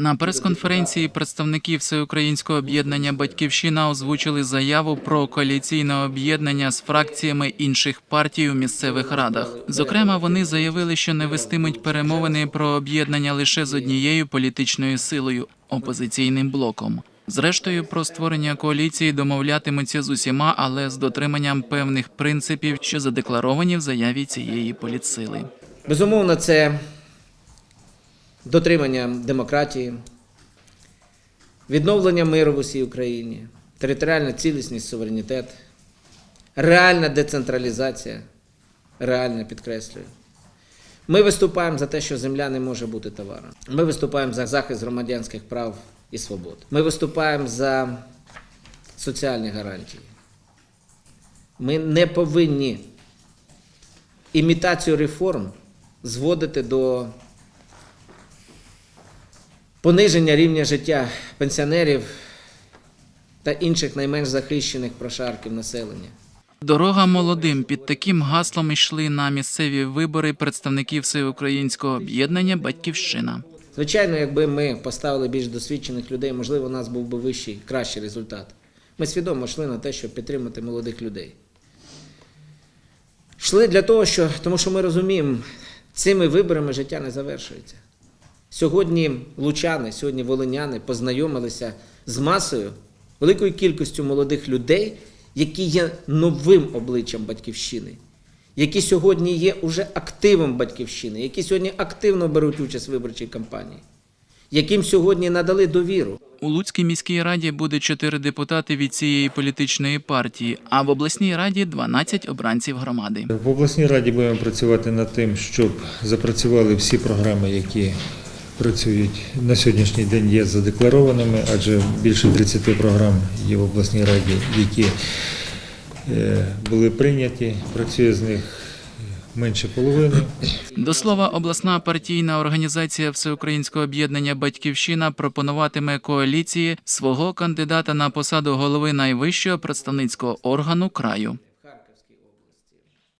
На прес-конференції представники Всеукраїнського об'єднання Батьківщина озвучили заяву про коаліційне об'єднання з фракціями інших партій у місцевих радах. Зокрема, вони заявили, що не вестимуть перемовини про об'єднання лише з однією політичною силою опозиційним блоком. Зрештою, про створення коаліції домовлятимуться з усіма, але з дотриманням певних принципів, що задекларовані в заяві цієї політсили. Безумовно, це дотримання демократії, відновлення миру в усій Україні, територіальна цілісність, суверенітет, реальна децентралізація, реальна підкреслюю. Ми виступаємо за те, що земля не може бути товаром. Ми виступаємо за захист громадянських прав і свобод. Ми виступаємо за соціальні гарантії. Ми не повинні імітацію реформ зводити до пониження рівня життя пенсіонерів та інших найменш захищених прошарків населення. Дорога молодим під таким гаслом йшли на місцеві вибори представників всеукраїнського об'єднання Батьківщина. Звичайно, якби ми поставили більш досвідчених людей, можливо, у нас був би вищий, кращий результат. Ми свідомо йшли на те, щоб підтримати молодих людей. Йшли для того, що, тому що ми розуміємо, цими виборами життя не завершується. Сьогодні лучани, сьогодні волиняни познайомилися з масою, великою кількістю молодих людей, які є новим обличчям батьківщини, які сьогодні є уже активом батьківщини, які сьогодні активно беруть участь в виборчій кампанії, яким сьогодні надали довіру. У Луцькій міській раді буде чотири депутати від цієї політичної партії, а в обласній раді 12 обранців громади. В обласній раді будемо працювати над тим, щоб запрацювали всі програми, які працюють на сьогоднішній день, є задекларованими, адже більше 30 програм є в обласній раді, які е, були прийняті. Працює з них менше половини. До слова, обласна партійна організація Всеукраїнського об'єднання Батьківщина пропонуватиме коаліції свого кандидата на посаду голови найвищого представницького органу краю.